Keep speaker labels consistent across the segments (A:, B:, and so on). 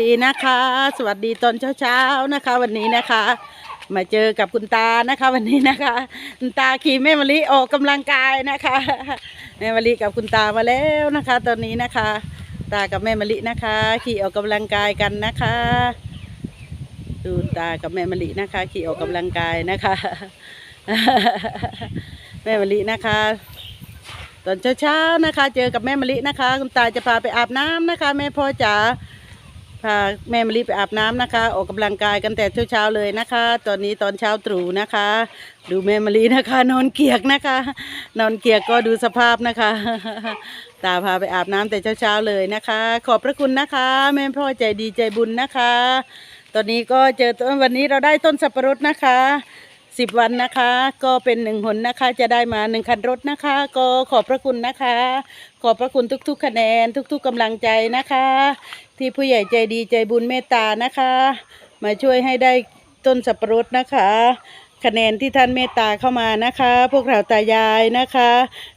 A: ดีนะคะ สวัสดีตอนเช้าๆนะคะ วันนี้นะคะ มาเจอกับคุณตานะคะ วันนี้นะคะคุณตาขี่แม่มะลิออกกำลังกายนะคะแม่มะลิกับคุณตามาแล้วนะคะ ตอนนี้นะคะ ตากับแม่มะลินะคะ ขี่ออกกำลังกายกันนะคะดูตากับแม่มะลินะคะ ขี่ออกกำลังกายนะคะ แม่มะลินะคะตอนเช้าๆนะคะ เจอกับแม่มะลินะคะ คุณตาจะพาไปอาบน้ำนะคะ แม่พ่อจ๋า พาแม่มะลิไปอาบน้ำนะคะ ออกกำลังกายกันแต่เช้าๆเลยนะคะ ตอนนี้ตอนเช้าตรู่นะคะ ดูแม่มะลินะคะ นอนเกียกนะคะ นอนเกียกก็ดูสภาพนะคะ ตาพาไปอาบน้ำแต่เช้าๆเลยนะคะ ขอบพระคุณนะคะ แม่พ่อใจดีใจบุญนะคะ ตอนนี้ก็เจอต้นวันนี้เราได้ต้นสับปะรดนะคะ สิบวันนะคะ ก็เป็นหนึ่งหนนะคะ จะได้มาหนึ่งคันรถนะคะ ก็ขอบพระคุณนะคะ ขอบพระคุณทุกๆ คะแนน ทุก ๆกำลังใจนะคะ ที่ผู้ใหญ่ใจดีใจบุญเมตตานะคะ มาช่วยให้ได้ต้นสับปะรดนะคะ คะแนนที่ท่านเมตตาเข้ามานะคะ พวกเราตายายนะคะ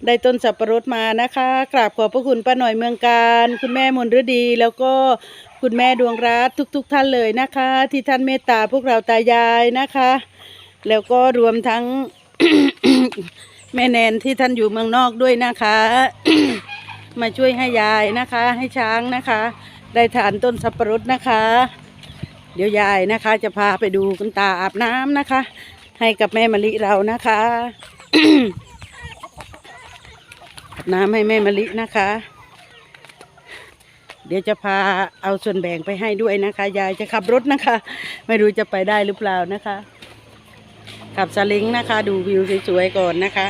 A: ได้ต้นสับปะรดมานะคะกราบขอบพระคุณป้าหน่อยเมืองการ คุณแม่มนฤดีแล้วก็คุณแม่ดวงรัตทุก ๆ ท่านเลยนะคะ ที่ท่านเมตตาพวกเราตายายนะคะ แล้วก็รวมทั้ง แม่แนนที่ท่านอยู่เมืองนอกด้วยนะคะ มาช่วยให้ยายนะคะ ให้ช้างนะคะ ได้ทานต้นสับปะรดนะคะ เดี๋ยวยายนะคะ จะพาไปดูคุณตาอาบน้ำนะคะ ให้กับแม่มะลิเรานะคะน้ำให้แม่มะลินะคะ เดี๋ยวจะพาเอาส่วนแบ่งไปให้ด้วยนะคะ ยายจะขับรถนะคะ ไม่รู้จะไปได้หรือเปล่านะคะ ขับสลิงนะคะ ดูวิวสวยๆก่อนนะคะ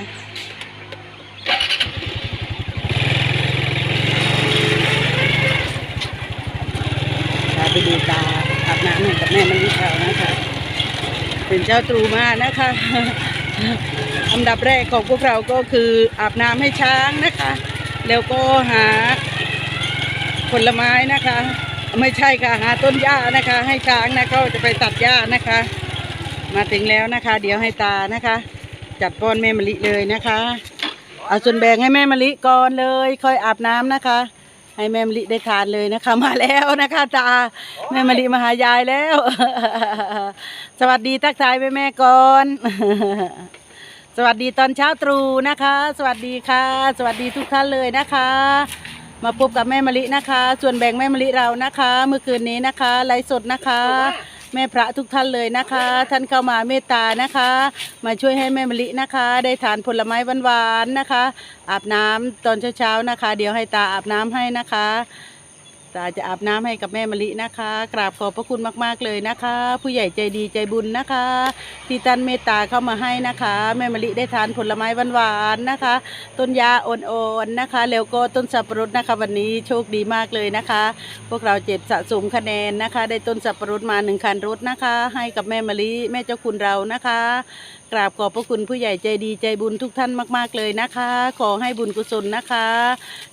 A: ไปดูตาอาบน้ำให้กับแม่มะลิเรานะคะเป็นเจ้าตรูมานะคะอันดับแรกของพวกเราก็คืออาบน้ำให้ช้างนะคะ แล้วก็หาผลไม้นะคะ ไม่ใช่ค่ะหาต้นหญ้านะคะ ให้ช้างนะก็จะไปตัดหญ้านะคะ มาถึงแล้วนะคะ เดี๋ยวให้ตานะคะ จัดป้อนแม่มะลิเลยนะคะ เอาส่วนแบ่งให้แม่มะลิก่อนเลย ค่อยอาบน้ำนะคะ ให้แม่มะลิได้ทานเลยนะคะ มาแล้วนะคะ ตาแม่มะลิมาหายายแล้ว สวัสดีทักทายแม่แม่ก่อนสวัสดีตอนเช้าตรู่นะคะ สวัสดีค่ะ สวัสดีทุกท่านเลยนะคะ มาพบกับแม่มะลินะคะ ส่วนแบ่งแม่มะลิเรานะคะ เมื่อคืนนี้นะคะ ไลฟ์สดนะคะ แม่พระทุกท่านเลยนะคะ ท่านเข้ามาเมตตานะคะ มาช่วยให้แม่มะลินะคะ ได้ทานผลไม้หวานๆนะคะ อาบน้ำตอนเช้าๆนะคะ เดี๋ยวให้ตาอาบน้ำให้นะคะ ตาจะอาบน้ำให้กับแม่มะลินะคะ กราบขอบพระคุณมากๆเลยนะคะ ผู้ใหญ่ใจดีใจบุญนะคะ ที่ท่านเมตตาเข้ามาให้นะคะ แม่มะลิได้ทานผลไม้หวานๆนะคะ ต้นยาอ่อนๆนะคะ แล้วก็ต้นสับปะรดนะคะ วันนี้โชคดีมากเลยนะคะ พวกเราเจ็บสะสมคะแนนนะคะ ได้ต้นสับปะรดมาหนึ่งคันรถนะคะ ให้กับแม่มะลิแม่เจ้าคุณเรานะคะกราบขอบพระคุณผู้ใหญ่ใจดีใจบุญทุกท่านมาก ๆ เลยนะคะ ขอให้บุญกุศลนะคะ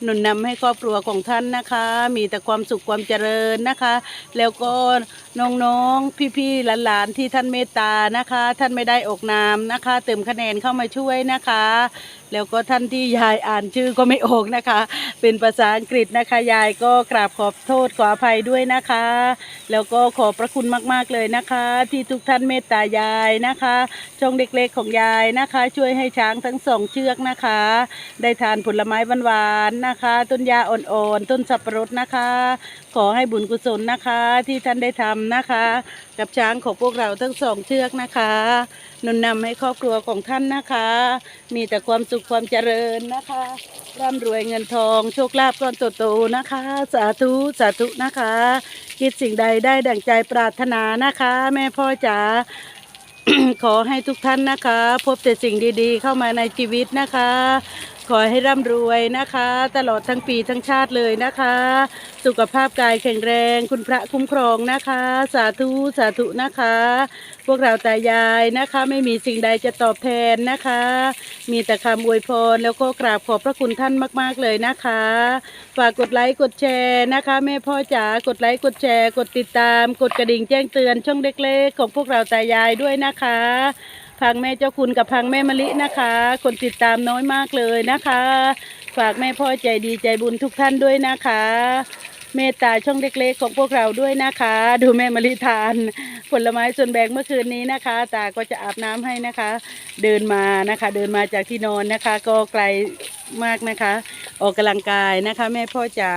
A: หนุนนำให้ครอบครัวของท่านนะคะ มีแต่ความสุขความเจริญนะคะ แล้วก็น้องๆพี่ๆหลานๆที่ท่านเมตตานะคะ ท่านไม่ได้ออกนามนะคะ เติมคะแนนเข้ามาช่วยนะคะ แล้วก็ท่านที่ยายอ่านชื่อก็ไม่ออกนะคะ เป็นภาษาอังกฤษนะคะ ยายก็กราบขอบโทษขออภัยด้วยนะคะ แล้วก็ขอบพระคุณมากๆเลยนะคะ ที่ทุกท่านเมตตายายนะคะช่องเล็กๆของยายนะคะ ช่วยให้ช้างทั้งสองเชือกนะคะ ได้ทานผลไม้หวานๆนะคะ ต้นยาอ่อนๆต้นสับปะรดนะคะขอให้บุญกุศลนะคะ ที่ท่านได้ทำนะคะ กับช้างของพวกเราทั้งสองเชือกนะคะนุนนำให้ครอบครัวของท่านนะคะ มีแต่ความสุขความเจริญนะคะร่ำรวยเงินทองโชคลาภก้อนโตๆนะคะ สาธุสาธุนะคะ คิดสิ่งใดได้ดั่งใจปรารถนานะคะ แม่พ่อจ๋าขอให้ทุกท่านนะคะ พบแต่สิ่งดีๆ เข้ามาในชีวิตนะคะ ขอให้ร่ำรวยนะคะ ตลอดทั้งปีทั้งชาติเลยนะคะ สุขภาพกายแข็งแรง คุณพระคุ้มครองนะคะ สาธุสาธุนะคะ พวกเราตายายนะคะ ไม่มีสิ่งใดจะตอบแทนนะคะ มีแต่คำอวยพรแล้วก็กราบขอบพระคุณท่านมาก ๆเลยนะคะ ฝากกดไลค์กดแชร์นะคะ แม่พ่อจ๋ากดไลค์กดแชร์ กดติดตาม กดกระดิ่งแจ้งเตือนช่องเล็กๆของพวกเราตายายด้วยนะคะ พังแม่เจ้าคุณกับพังแม่มะลินะคะ คนติดตามน้อยมากเลยนะคะ ฝากแม่พ่อใจดีใจบุญทุกท่านด้วยนะคะ เมตตาช่องเล็กๆของพวกเราด้วยนะคะ ดูแม่มะลิทาน ผลไม้ส่วนแบ่งเมื่อคืนนี้นะคะ ตาก็จะอาบน้ำให้นะคะ เดินมานะคะ เดินมาจากที่นอนนะคะ ก็ไกล มากนะคะ ออกกำลังกายนะคะ แม่พ่อจ๋า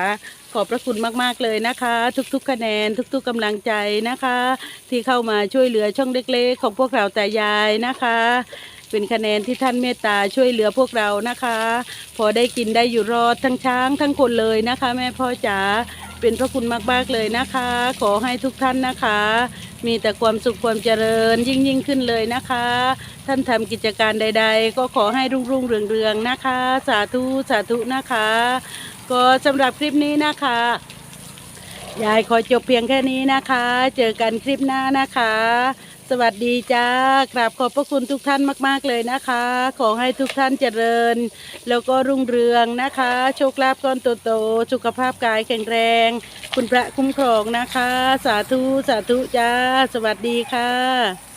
A: ขอบพระคุณมากๆเลยนะคะ ทุกๆ คะแนนทุก ๆกำลังใจนะคะ ที่เข้ามาช่วยเหลือช่องเล็กๆ ของพวกเราแต่ยายนะคะ เป็นคะแนนที่ท่านเมตตาช่วยเหลือพวกเรานะคะ พอได้กินได้อยู่รอดทั้งช้างทั้งคนเลยนะคะ แม่พ่อจ๋า เป็นพระคุณมากๆเลยนะคะ ขอให้ทุกท่านนะคะ มีแต่ความสุขความเจริญยิ่งยิ่งขึ้นเลยนะคะ ท่านทำกิจการใด ๆ ก็ขอให้รุ่งรุ่งเรืองเรืองนะคะ สาธุสาธุนะคะ ก็สำหรับคลิปนี้นะคะยายขอจบเพียงแค่นี้นะคะ เจอกันคลิปหน้านะคะ สวัสดีจ้ากราบขอบพระคุณทุกท่านมาก ๆ เลยนะคะ ขอให้ทุกท่านเจริญ แล้วก็รุ่งเรืองนะคะ โชคลาภก้อนโตๆสุขภาพกายแข็งแรง คุณพระคุ้มครองนะคะ สาธุ สาธุจ้า สวัสดีค่ะ